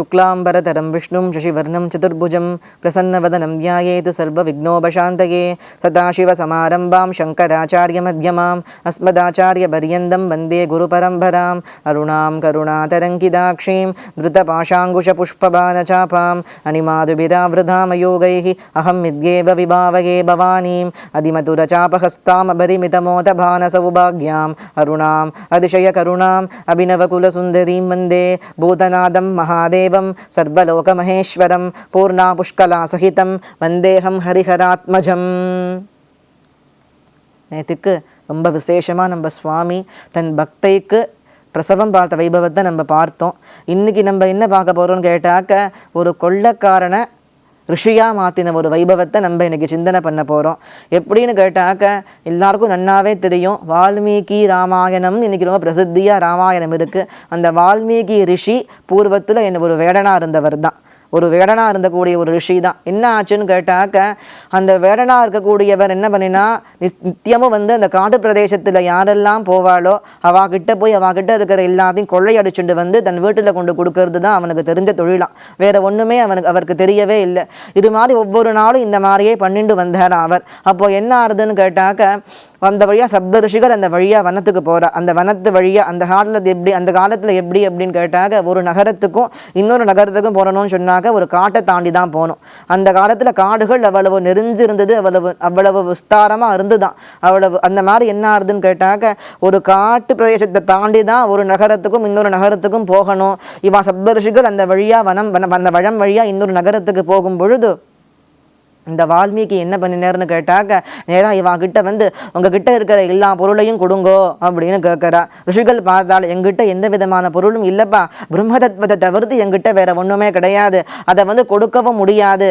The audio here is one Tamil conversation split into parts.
शुक्लाम्बरतरं विष्णुं शशिवर्णं, चतुर्भुजं, प्रसन्नवदनं ध्यायेतु सर्वविघ्नोपशान्तये सदाशिवसमारम्भां शङ्कराचार्यमध्यमाम् अस्मदाचार्यपर्यन्तं वंदे गुरुपरम्पराम्। अरुणां करुणातरङ्किताक्षीं धृतपाशाङ्कुशपुष्पबाणचापाम् अनिमादुभिरावृधामयोगैः, अहं विद्येव विभावये भवानीम्। अधिमधुरचापहस्तामभरिमितमोदभानसौभाग्याम् अरुणाम्, अतिशयकरुणाम्, अभिनवकुलसुन्दरीं वंदे। भूतनादं महादेवं सर्वलोकमहेश्वरं पूर्णापुष्कलासहितं वन्देऽहं हरिहरात्मजम् நேற்றுக்கு ரொம்ப விசேஷமாக நம்ம சுவாமி தன் பக்தைக்கு பிரசவம் பார்த்த வைபவத்தை நம்ம பார்த்தோம் இன்றைக்கி நம்ம என்ன பார்க்க போகிறோம்னு கேட்டாக்க ஒரு கொள்ளக்காரனை ரிஷியாக மாற்றின ஒரு வைபவத்தை நம்ம இன்றைக்கி சிந்தனை பண்ண போகிறோம் எப்படின்னு கேட்டாக்க எல்லாருக்கும் நன்னாவே தெரியும். வால்மீகி ராமாயணம் இன்னைக்கு ரொம்ப பிரசித்தியாக ராமாயணம் இருக்குது அந்த வால்மீகி ரிஷி பூர்வத்தில் என்ன ஒரு வேடனாக இருந்தவர் தான் ஒரு வேடனாக இருந்தக்கூடிய ஒரு ரிஷி தான். என்ன ஆச்சுன்னு கேட்டாக்க அந்த வேடனாக இருக்கக்கூடியவர் என்ன பண்ணினா நித்தியமும் வந்து அந்த காட்டு பிரதேசத்தில் யாரெல்லாம் போவாளோ அவா கிட்ட போய் அவா கிட்ட இருக்கிற எல்லாத்தையும் கொள்ளையடிச்சுட்டு வந்து தன் வீட்டில் கொண்டு கொடுக்கறது தான் அவனுக்கு தெரிஞ்ச தொழிலாம். வேற ஒன்றுமே அவனுக்கு அவருக்கு தெரியவே இல்லை. இது மாதிரி ஒவ்வொரு நாளும் இந்த மாதிரியே பண்ணிட்டு வந்தார் அவர். அப்போது என்ன ஆறுதுன்னு கேட்டாக்க அந்த வழியாக சப்த ரிஷிகள் அந்த வழியாக வனத்துக்கு போகிறா அந்த வனத்து வழியாக அந்த காலத்தில் எப்படி அந்த காலத்தில் எப்படி அப்படின்னு கேட்டாக்க ஒரு நகரத்துக்கும் இன்னொரு நகரத்துக்கும் போகணும்னு சொன்னாக்க ஒரு காட்டை தாண்டி தான் போகணும். அந்த காலத்தில் காடுகள் அவ்வளவு நெறிஞ்சிருந்தது அவ்வளவு அவ்வளவு விஸ்தாரமாக இருந்துதான். அவ்வளவு அந்த மாதிரி என்ன ஆகுதுன்னு கேட்டாக்க ஒரு காட்டு பிரதேசத்தை தாண்டி தான் ஒரு நகரத்துக்கும் இன்னொரு நகரத்துக்கும் போகணும். இவன் சப்தரிஷிகள் அந்த வழியாக வனம் வன- அந்த வழம் வழியாக இன்னொரு நகரத்துக்கு போகும் பொழுது இந்த வால்மீகி என்ன பண்ணினார்னு கேட்டாக்க நேராக இவன் கிட்ட வந்து உங்ககிட்ட இருக்கிற எல்லா பொருளையும் கொடுங்கோ அப்படின்னு கேட்குறா ரிஷிகள் பார்த்தால் எங்கிட்ட எந்த விதமான பொருளும் இல்லைப்பா. பிரம்மதத்வத்தை தவிர்த்து எங்கிட்ட வேற ஒன்றுமே கிடையாது. அதை வந்து கொடுக்கவும் முடியாது.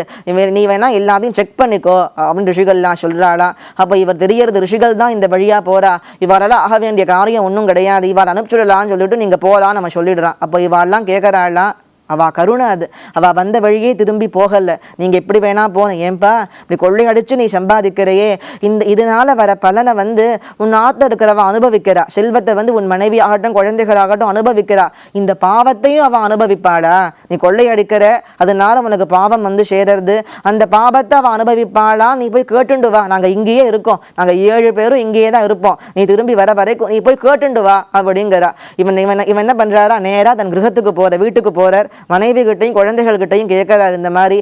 நீ வேணா எல்லாத்தையும் செக் பண்ணிக்கோ அப்படின்னு ரிஷிகள்லாம் சொல்கிறாளா அப்போ இவர் தெரியறது ரிஷிகள் தான் இந்த வழியாக போகிறா இவரால் ஆக வேண்டிய காரியம் ஒன்றும் கிடையாது. இவர் அனுப்பிச்சுடலான்னு சொல்லிட்டு நீங்கள் போகலாம் நம்ம சொல்லிடுறான். அப்போ இவாள்லாம் கேட்குறாளாம் அவள் கருணை அது. அவள் வந்த வழியே திரும்பி போகல. நீங்கள் எப்படி வேணால் போன ஏன்பா? இப்படி கொள்ளையடிச்சு நீ சம்பாதிக்கிறையே. இந்த இதனால வர பலனை வந்து உன் ஆத்துல இருக்கிறவ அனுபவிக்கிறா. செல்வத்தை வந்து உன் மனைவி ஆகட்டும் குழந்தைகளாகட்டும் அனுபவிக்கிறா. இந்த பாவத்தையும் அவள் அனுபவிப்பாளா நீ கொள்ளையடிக்கிற அதனால உனக்கு பாவம் வந்து சேரறது. அந்த பாவத்தை அவள் அனுபவிப்பாளா? நீ போய் கேட்டுண்டு வா. நாங்கள் இங்கேயே இருக்கோம். நாங்கள் ஏழு பேரும் இங்கேயே தான் இருப்போம். நீ திரும்பி வர வரைக்கும் நீ போய் கேட்டுண்டு வா அப்படிங்கிறா. இவன் இவன் இவன் என்ன பண்ணுறாரா நேராக தன் கிரகத்துக்கு போகிற வீட்டுக்கு போகிறார் மனைவி கிட்டையும் குழந்தைகள் கிட்டையும் இந்த மாதிரி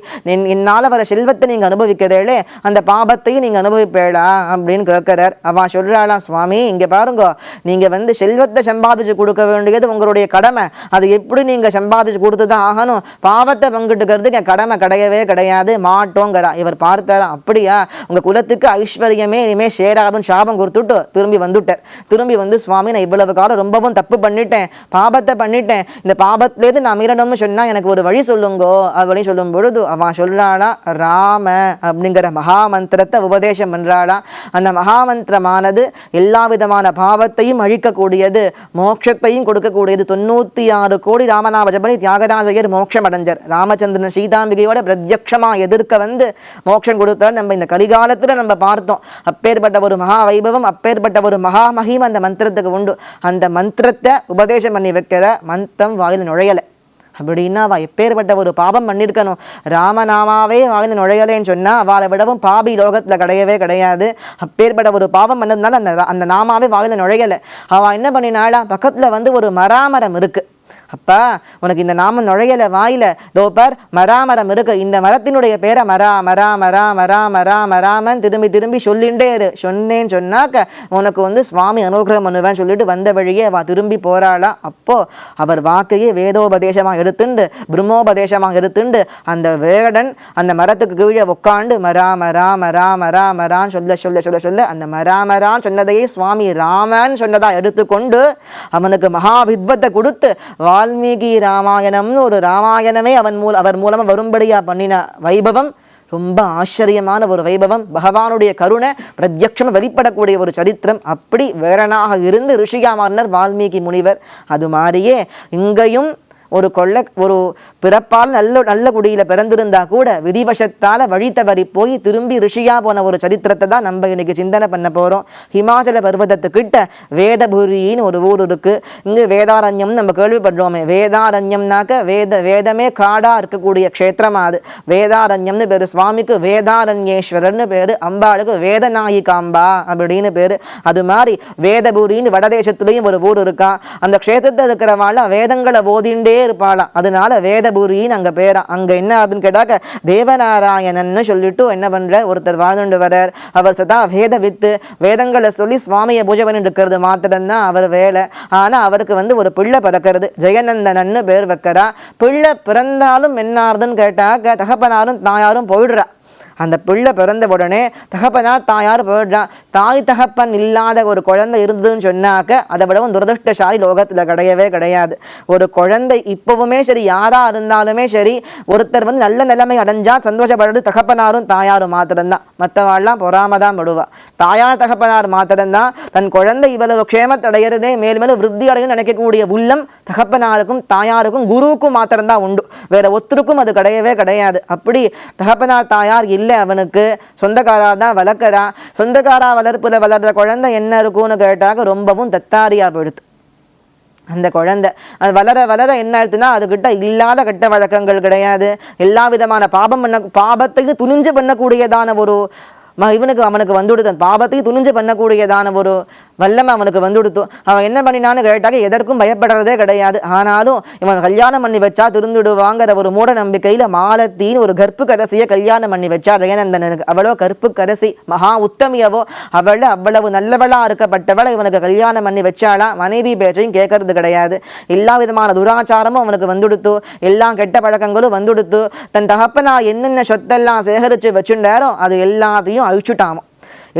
இந்நால வர செல்வத்தை நீங்க அனுபவிக்கிறீர்களே அந்த பாபத்தையும் நீங்க அனுபவிப்பேளா? அப்படின்னு கேட்கிறார். அவன் சொல்கிறாளாம் சுவாமி இங்க பாருங்க நீங்க வந்து செல்வத்தை சம்பாதிச்சு கொடுக்க வேண்டியது உங்களுடைய கடமை. அது எப்படி நீங்க சம்பாதிச்சு கொடுத்து தான் ஆகணும்? பாவத்தை பங்கிட்டுக்கிறதுக்கு என் கடமை கிடையவே கிடையாது. மாட்டோங்கிறா. இவர் பார்த்தாரா அப்படியா? உங்க குலத்துக்கு ஐஸ்வர்யமே இனிமே சேராதுன்னு சாபம் கொடுத்துட்டு திரும்பி வந்துட்டார். திரும்பி வந்து சுவாமி நான் இவ்வளவு காலம் ரொம்பவும் தப்பு பண்ணிட்டேன். பாபத்தை பண்ணிட்டேன். இந்த பாபத்திலேருந்து நான் மீறணும்னு சொன்னால் எனக்கு ஒரு வழி சொல்லுங்கோ அப்படின்னு சொல்லும் பொழுது அவன் சொல்கிறாளா ராம அப்படிங்கிற மகா மந்திரத்தை உபதேசம் பண்ணுறாளா அந்த மகா மந்திரமானது எல்லா விதமான பாவத்தையும் அழிக்கக்கூடியது மோட்சத்தையும் கொடுக்கக்கூடியது. தொண்ணூற்றி ஆறு கோடி ராமநாம ஜபனி தியாகராஜயர் மோட்சம் அடைஞ்சர் ராமச்சந்திரன் சீதாம்பிகையோட பிரத்யக்ஷமாக எதிர்க்க வந்து மோட்சம் கொடுத்தார். நம்ம இந்த கலிகாலத்தில் நம்ம பார்த்தோம். அப்பேற்பட்ட ஒரு மகா வைபவம் அப்பேற்பட்ட ஒரு மகாமகிம் அந்த மந்திரத்துக்கு உண்டு. அந்த மந்திரத்தை உபதேசம் பண்ணி வைக்கிற மந்திரம் வாயில் நுழையலை. அப்படின்னா அவள் எப்பேற்பட்ட ஒரு பாபம் பண்ணியிருக்கணும் ராமநாமாவே வாழ்ந்து நுழையலேன்னு சொன்னால் அவளை விடவும் பாபி லோகத்தில் கிடையவே கிடையாது. அப்பேற்பட்ட ஒரு பாவம் பண்ணதுனால அந்த அந்த நாமாவே வாழ்ந்து நுழையலை. அவள் என்ன பண்ணினாளா? பக்கத்தில் வந்து ஒரு மராமரம் இருக்குது அப்பா உனக்கு இந்த நாமம் நுழையல வாயில. தோப்பர் பார் மராமரம் இருக்கு. இந்த மரத்தினுடைய பேரை மரா மரா மரா மரா மரா மராமன் திரும்பி திரும்பி சொல்லிண்டே இரு. சொன்னேன்னு சொன்னாக்க உனக்கு வந்து சுவாமி அனுகிரகம் பண்ணுவேன் சொல்லிட்டு வந்த வழியே அவ திரும்பி போறாளா. அப்போ அவர் வாக்கையே வேதோபதேசமாக எடுத்துண்டு பிரம்மோபதேசமாக எடுத்துண்டு அந்த வேடன் அந்த மரத்துக்கு கீழே உட்காண்டு மரா மரா மரா மரா மரான்னு சொல்ல சொல்ல சொல்ல சொல்ல அந்த மரா மரான்னு சொன்னதையே சுவாமி ராமன் சொன்னதா எடுத்துக்கொண்டு அவனுக்கு மகா வித்வத்தை கொடுத்து வா வால்மீகி ராமாயணம்னு ஒரு ராமாயணமே அவன் மூல அவர் மூலமாக வரும்படியாக பண்ணின வைபவம். ரொம்ப ஆச்சரியமான ஒரு வைபவம். பகவானுடைய கருணை பிரத்யக்ஷம் வெளிப்படக்கூடிய ஒரு சரித்திரம். அப்படி வேறனாக இருந்து ரிஷியா மாறினர் வால்மீகி முனிவர் அது மாதிரியே இங்கேயும் ஒரு கொள்ள ஒரு பிறப்பால் நல்ல நல்ல குடியில் பிறந்திருந்தா கூட விதிவசத்தால் வழி தவறி போய் திரும்பி ரிஷியா போன ஒரு சரித்திரத்தை தான் நம்ம இன்னைக்கு சிந்தனை பண்ண போகிறோம் ஹிமாச்சல பர்வதத்துக்கிட்ட வேதபுரின்னு ஒரு ஊர் இருக்குது இங்கே வேதாரண்யம் நம்ம கேள்விப்படுறோமே. வேதாரண்யம்னாக்க வேத வேதமே காடாக இருக்கக்கூடிய க்ஷேத்திரமா அது. வேதாரண்யம்னு பேர் சுவாமிக்கு வேதாரண்யேஸ்வரர்னு பேர். அம்பாளுக்கு வேதநாயிகாம்பா அப்படின்னு பேர். அது மாதிரி வேதபுரின்னு வடதேசத்துலேயும் ஒரு ஊர் இருக்கா. அந்த க்ஷேத்திரத்தில் இருக்கிறவாள் வேதங்களை ஓதிண்டே இருப்பாளாம் அதனால வேதபுரின்னு அங்கே பேரா. அங்கே என்ன ஆகுதுன்னு கேட்டாக்க தேவநாராயணன்னு சொல்லிட்டு என்ன பண்ணுற ஒருத்தர் வாழ்ந்துட்டு வரார். அவர் சதா வேத வித்து வேதங்களை சொல்லி சுவாமியை பூஜை பண்ணிட்டு இருக்கிறது மாத்திரம்தான் அவர் வேலை. ஆனால் அவருக்கு வந்து ஒரு பிள்ளை பிறக்கிறது. ஜெயநந்தனன்னு பேர் வைக்கிறா. பிள்ளை பிறந்தாலும் என்ன ஆகுதுன்னு கேட்டாக்க தகப்பனாரும் தாயாரும் போயிடுறா. அந்த பிள்ளை பிறந்த உடனே தகப்பனார் தாயார் போயிடுறான் தாய் தகப்பன் இல்லாத ஒரு குழந்தை இருந்ததுன்னு சொன்னாக்க அதை விடவும் துரதிருஷ்டசாலி லோகத்தில் கிடையவே கிடையாது. ஒரு குழந்தை இப்போவுமே சரி யாராக இருந்தாலுமே சரி ஒருத்தர் வந்து நல்ல நிலைமை அடைஞ்சால் சந்தோஷப்படுறது தகப்பனாரும் தாயாரும் மாத்திரம்தான். மற்றவாள்லாம் பொறாம தான் விடுவா தாயார் தகப்பனார் மாத்திரம்தான். தன் குழந்தை இவ்வளவு க்ஷேமத்தடைகிறதே மேல் மேலும் விருத்தி அடையும் நினைக்கக்கூடிய உள்ளம் தகப்பனாருக்கும் தாயாருக்கும் குருவுக்கும் மாத்திரம்தான் உண்டு. வேற ஒத்தருக்கும் அது கிடையவே கிடையாது. அப்படி தகப்பனார் தாயார் இல்லை அவனுக்கு. சொந்தக்காரா தான் வளர்க்குறா. சொந்தக்காரா வளர்ப்புல வளர்ற குழந்தை என்ன இருக்கும்னு கேட்டாக்க ரொம்பவும் தத்தாரியா போயிடுது. அந்த குழந்தை. அது வளர வளர என்ன ஆயிடுதுன்னா அதுகிட்ட இல்லாத கெட்ட வழக்கங்கள் கிடையாது. எல்லா விதமான பாபம் பண்ண பாபத்தையும் துணிஞ்சு பண்ணக்கூடியதான ஒரு ம- இவனுக்கு அவனுக்கு வந்துவிடுது பாபத்தையும் துணிஞ்சு பண்ணக்கூடியதான ஒரு வல்லமை அவனுக்கு வந்து கொடுத்து அவன் என்ன பண்ணினான்னு கேட்டாக்க எதற்கும் பயப்படுறதே கிடையாது. ஆனாலும் இவன் கல்யாணம் பண்ணி வச்சா திருந்துடுவாங்கிற ஒரு மூட நம்பிக்கையில் மாலத்தின்னு ஒரு கற்பு கரசியை கல்யாணம் பண்ணி வச்சா ஜெயநந்தனனுக்கு அவளோ கற்பு கரசி மகா உத்தமியவோ. அவள் அவ்வளவு நல்லவளாக இருக்கப்பட்டவளை இவனுக்கு கல்யாணம் பண்ணி வச்சாளா? மனைவி பேச்சையும் கேட்கறது கிடையாது. எல்லா விதமான துராச்சாரமும் அவனுக்கு வந்துடுத்து எல்லா கெட்ட பழக்கங்களும் வந்துடுத்து தன் தகப்பனா என்னென்ன சொத்தெல்லாம் சேகரித்து வச்சுட்டாரோ அது எல்லாத்தையும் அழிச்சுட்டாமோ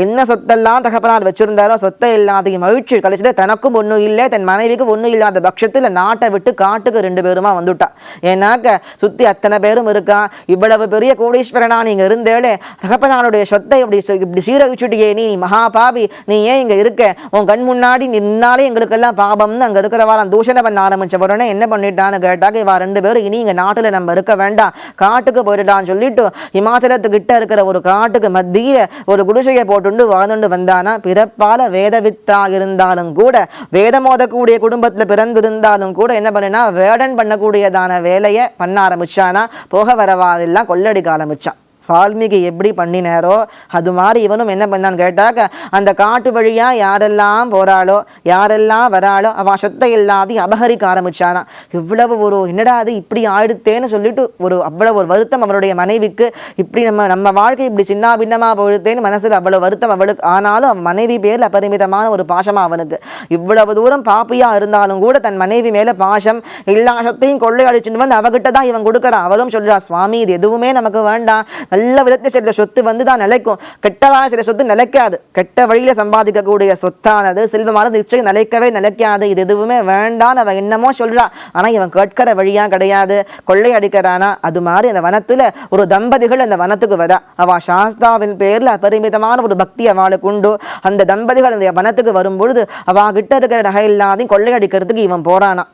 என்ன சொத்தெல்லாம் தகப்பனார் வச்சிருந்தாரோ சொத்தை எல்லாத்தையும் மகிழ்ச்சி கழிச்சுட்டு தனக்கும் ஒன்றும் இல்லை தன் மனைவிக்கு ஒன்றும் இல்லாத பட்சத்தில் நாட்டை விட்டு காட்டுக்கு ரெண்டு பேருமா வந்துட்டா. ஏன்னாக்க சுற்றி அத்தனை பேரும் இருக்கா? இவ்வளவு பெரிய கோடீஸ்வரனா நீங்கள் இருந்தேளே. தகப்பனாருடைய சொத்தை இப்படி இப்படி சீரகிச்சுட்டியே நீ மகாபாவி நீ ஏன் இங்கே இருக்க? உன் கண் முன்னாடி நின்னாலே எங்களுக்கெல்லாம் பாபம்னு அங்கே இருக்கிறவாரம் தூஷணை பண்ண ஆரம்பிச்ச உடனே என்ன பண்ணிட்டான்னு கேட்டாக்க இவா ரெண்டு பேரும் இனி இங்கே நாட்டில் நம்ம இருக்க வேண்டாம். காட்டுக்கு போயிடலான்னு சொல்லிட்டு இமாச்சலத்துக்கிட்ட இருக்கிற ஒரு காட்டுக்கு மத்தியில் ஒரு குடிசையை போட்டு போட்டுண்டு வாழ்ந்துண்டு வந்தானா? பிறப்பால வேதவித்தா இருந்தாலும் கூட வேதம் ஓதக்கூடிய குடும்பத்தில் பிறந்திருந்தாலும் கூட என்ன பண்ணினா வேடன் பண்ணக்கூடியதான வேலையை பண்ண ஆரம்பிச்சானா? போக வரவாதெல்லாம் கொள்ளடிக்க ஆரம்பிச்சான். வால்மீகி எப்படி பண்ணினாரோ அது மாதிரி இவனும் என்ன பண்ணான்னு கேட்டாக்க அந்த காட்டு வழியாக யாரெல்லாம் போகிறாளோ யாரெல்லாம் வராளோ அவன் சொத்தை எல்லாத்தையும் அபகரிக்க ஆரம்பிச்சானா. இவ்வளவு ஒரு என்னடா அது இப்படி ஆயிடுத்தேன்னு சொல்லிட்டு ஒரு அவ்வளோ ஒரு வருத்தம் அவருடைய மனைவிக்கு. இப்படி நம்ம நம்ம வாழ்க்கை இப்படி சின்ன பின்னமாக போயிடுத்தேன்னு மனசில் அவ்வளோ வருத்தம் அவளுக்கு. ஆனாலும் அவன் மனைவி பேரில் அபரிமிதமான ஒரு பாசமாக அவனுக்கு. இவ்வளவு தூரம் பாப்பியாக இருந்தாலும் கூட தன் மனைவி மேலே பாசம் எல்லா சொத்தையும் கொள்ளை அடிச்சுட்டு வந்து அவகிட்ட தான் இவன் கொடுக்குறான். அவளும் சொல்கிறான் சுவாமி இது எதுவுமே நமக்கு வேண்டாம். நல்ல விதத்தில் சில சொத்து வந்து தான் நிலைக்கும். கெட்டதான சில சொத்து நிலைக்காது. கெட்ட வழியில் சம்பாதிக்கக்கூடிய சொத்தானது செல்வமானது நிச்சயம் நிலைக்கவே நிலைக்காது. இது எதுவுமே வேண்டான்னு அவன் என்னமோ சொல்கிறான் ஆனால் இவன் கேட்கிற வழியாக கிடையாது. கொள்ளை அடிக்கிறானா? அது மாதிரி அந்த வனத்தில் ஒரு தம்பதிகள் அந்த வனத்துக்கு வரா அவ சாஸ்தாவின் பேரில் அபரிமிதமான ஒரு பக்தி அவளுக்கு உண்டு. அந்த தம்பதிகள் அந்த வனத்துக்கு வரும்பொழுது அவள் கிட்ட இருக்கிற நகை இல்லாதையும் கொள்ளையடிக்கிறதுக்கு இவன் போறானா?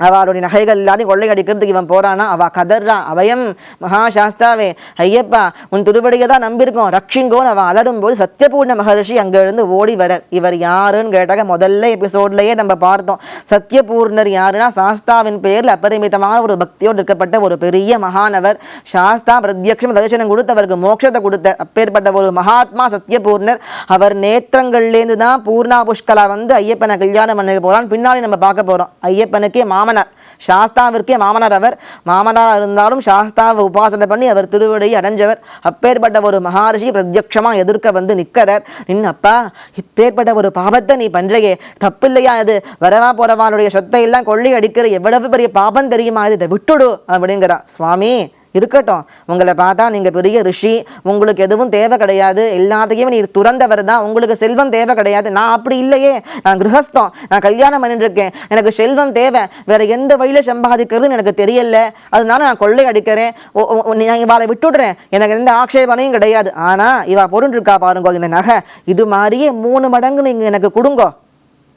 அவளுடைய நகைகள் எல்லாத்தையும் கொள்ளையடிக்கிறதுக்கு இவன் போறானா? அவ கதறா. அபயம். மகாசாஸ்தாவே. ஐயப்பா உன் திருவடியை தான் நம்பியிருக்கோம். அவள் அவன் அலறும்போது சத்யபூர்ண மகர்ஷி அங்கிருந்து ஓடி வரார் இவர் யாருன்னு கேட்டாக்க முதல்ல எபிசோட்லயே நம்ம பார்த்தோம். சத்யபூர்ணர் யாருன்னா சாஸ்தாவின் பேரில் அபரிமிதமான ஒரு பக்தியோடு இருக்கப்பட்ட ஒரு பெரிய மகானவர். சாஸ்தா பிரத்யக்ஷம் தரிசனம் கொடுத்து அவருக்கு மோட்சத்தை கொடுத்த. அப்பேற்பட்ட ஒரு மகாத்மா சத்யபூர்ணர். அவர் நேத்திரங்கள்லேருந்து தான் பூர்ணா புஷ்கலா வந்து ஐயப்பனை கல்யாணம் பண்ண போகிறான் பின்னாடி நம்ம பார்க்க போகிறோம் ஐயப்பனுக்கே மாமனார் சாஸ்தாவிற்கே மாமனார் அவர். மாமனார் இருந்தாலும் சாஸ்தாவை உபாசனை பண்ணி அவர் திருவிடையை அடைஞ்சவர். அப்பேற்பட்ட ஒரு மகாரிஷி பிரத்யக்ஷமா எதிர்க்க வந்து நிற்கிறார். நின்னு அப்பா இப்பேற்பட்ட ஒரு பாபத்தை நீ பண்றையே. தப்பில்லையா இது? வரவா போறவானுடைய சொத்தை எல்லாம் கொள்ளை அடிக்கிற எவ்வளவு பெரிய பாபம் தெரியுமா? இது இதை விட்டுடு அப்படிங்கிறா சுவாமி இருக்கட்டும். உங்களை பார்த்தா நீங்கள் பெரிய ரிஷி. உங்களுக்கு எதுவும் தேவை கிடையாது. எல்லாத்தையும் நீ துறந்தவர் தான். உங்களுக்கு செல்வம் தேவை கிடையாது. நான் அப்படி இல்லையே. நான் கிரகஸ்தம். நான் கல்யாணம் பண்ணிட்டு இருக்கேன் எனக்கு செல்வம் தேவை. வேற எந்த வழியில் சம்பாதிக்கிறதுன்னு எனக்கு தெரியல. அதனால நான் கொள்ளை அடிக்கிறேன். ஓ- ஓ- நான் இவாளை விட்டுடுறேன். எனக்கு எந்த ஆக்ஷேபனையும் கிடையாது. ஆனால் இவா பொருள் பாருங்க இந்த நகை. இது மாதிரியே மூணு மடங்கு நீங்கள் எனக்கு கொடுங்கோ.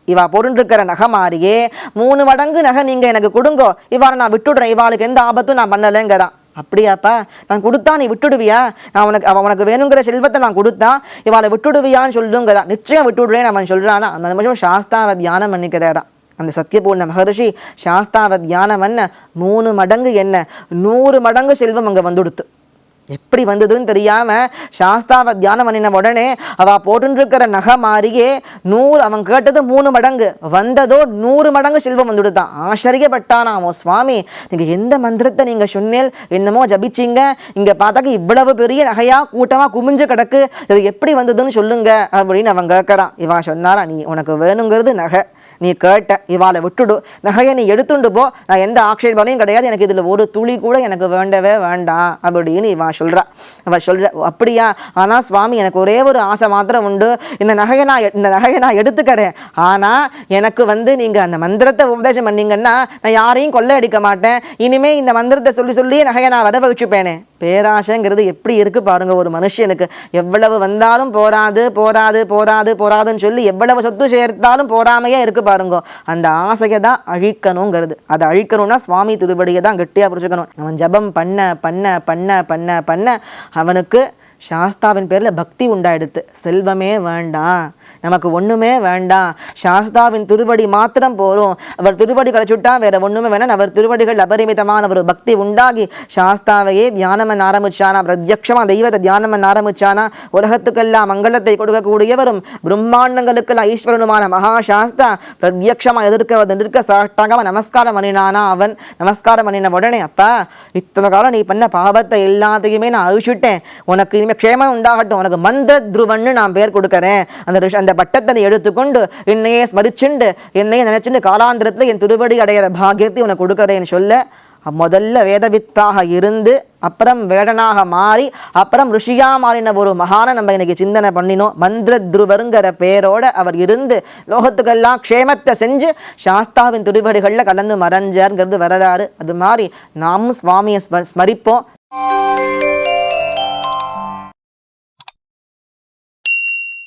இவா பொருண்டிருக்கிற நகை மாறியே மூணு மடங்கு நகை நீங்கள் எனக்கு கொடுங்கோ. இவாளை நான் விட்டுடுறேன். இவாளுக்கு எந்த ஆபத்தும் நான் பண்ணலைங்கிறான். அப்படியாப்பா? நான் கொடுத்தா நீ விட்டுடுவியா? நான் உனக்கு அவன் உனக்கு வேணுங்கிற செல்வத்தை நான் கொடுத்தா இவளை விட்டுடுவியான்னு சொல்லுங்கிறான் நிச்சயம் விட்டுடுறேன் அவன் சொல்கிறானா அந்த நிமிஷம் சாஸ்தாவை தியானம் பண்ணிக்கிறாரான் அந்த சத்தியபூர்ண மகர்ஷி சாஸ்தாவை தியானம் பண்ண மூணு மடங்கு என்ன? நூறு மடங்கு செல்வம் அங்கே வந்துடுத்து. எப்படி வந்ததுன்னு தெரியாமல் சாஸ்தாவை தியானம் பண்ணின உடனே அவள் போட்டுருக்கிற நகை மாறியே நூறு அவன் கேட்டது மூணு மடங்கு. வந்ததோ நூறு மடங்கு செல்வம் வந்துடுதான். ஆச்சரியப்பட்டானாமோ சுவாமி. நீங்கள் எந்த மந்திரத்தை நீங்கள் சொன்னேல் என்னமோ ஜபிச்சீங்க? இங்கே பார்த்தாக்க இவ்வளவு பெரிய நகையாக கூட்டமாக குமிஞ்சு கிடக்கு. இது எப்படி வந்ததுன்னு சொல்லுங்க அப்படின்னு அவன் கேட்குறான். இவா சொன்னாரா நீ உனக்கு வேணுங்கிறது நகை. நீ கேட்ட இவாளை விட்டுடு. நகையை நீ எடுத்துண்டு போ. நான் எந்த ஆக்ஷேபனையும் கிடையாது. எனக்கு இதில் ஒரு துளி கூட எனக்கு வேண்டவே வேண்டாம் அப்படின்னு இவா சொல்கிறா அவள் சொல்கிற அப்படியா? ஆனால் சுவாமி எனக்கு ஒரே ஒரு ஆசை மாத்திரம் உண்டு. இந்த நகையை நான் இந்த நகையை நான் எடுத்துக்கிறேன். ஆனால் எனக்கு வந்து நீங்கள் அந்த மந்திரத்தை உபதேசம் பண்ணீங்கன்னா நான் யாரையும் கொள்ளையடிக்க மாட்டேன். இனிமேல் இந்த மந்திரத்தை சொல்லி சொல்லி நகையை நான் வத வச்சுப்பேனே பேராசைங்கிறது எப்படி இருக்குது பாருங்கள் ஒரு மனுஷனுக்கு. எவ்வளவு வந்தாலும் போராது போராது போராது போராதுன்னு சொல்லி எவ்வளவு சொத்து சேர்த்தாலும் போராமையே இருக்குது பாருங்க. அந்த ஆசையை தான் அழிக்கணுங்கிறது. அதை அழிக்கணும்னா சுவாமி திருவடியை தான் கெட்டியாக பிடிச்சிக்கணும். அவன் ஜபம் பண்ண பண்ண பண்ண பண்ண பண்ண அவனுக்கு சாஸ்தாவின் பேரில் பக்தி உண்டாயிடுத்து. செல்வமே வேண்டாம். நமக்கு ஒன்றுமே வேண்டாம். சாஸ்தாவின் திருவடி மாத்திரம் போகிறோம் அவர் திருவடி கிடைச்சுட்டா வேற ஒன்றுமே வேணாம். அவர் திருவடிகள் அபரிமிதமான ஒரு பக்தி உண்டாகி சாஸ்தாவையே தியானம் பண்ண ஆரம்பிச்சானா? பிரத்யக்ஷமாக தெய்வத்தை தியானம் பண்ண ஆரம்பிச்சானா? உலகத்துக்கெல்லாம் மங்களத்தை கொடுக்கக்கூடியவரும் பிரம்மாண்டங்களுக்கெல்லாம் ஈஸ்வரனுமான மகா சாஸ்தா பிரத்யக்ஷமாக எதிர்க்க வந்து நிற்க சாட்டாக நமஸ்காரம் பண்ணினானா அவன்? நமஸ்காரம் பண்ணின உடனே அப்பா இத்தனை காலம் நீ பண்ண பாவத்தை எல்லாத்தையுமே நான் அழிச்சுட்டேன். உனக்கு இனிமேல் க்ஷேமம் உண்டாகட்டும். உனக்கு மந்திர துருவன்னு நான் பெயர் கொடுக்கறேன். அந்த ரிஷ- அந்த பட்டத்தை எடுத்துக்கொண்டு என்னையே ஸ்மரிச்சுண்டு என்னையே நினைச்சுண்டு காலாந்திரத்தில் என் திருவடி அடையிற பாக்கியத்தை உனக்கு கொடுக்கறேன்னு சொல்ல முதல்ல வேதவித்தாக இருந்து அப்புறம் வேடனாக மாறி அப்புறம் ருஷியா மாறின ஒரு மகானை நம்ம இன்னைக்கு சிந்தனை பண்ணினோம். மந்திர துருவருங்கிற பேரோட அவர் இருந்து லோகத்துக்கெல்லாம் க்ஷேமத்தை செஞ்சு சாஸ்தாவின் துடிபடிகளில் கலந்து மறைஞ்சாருங்கிறது வரலாறு. அது மாதிரி நாமும் சுவாமியை ஸ்ம- ஸ்மரிப்போம்.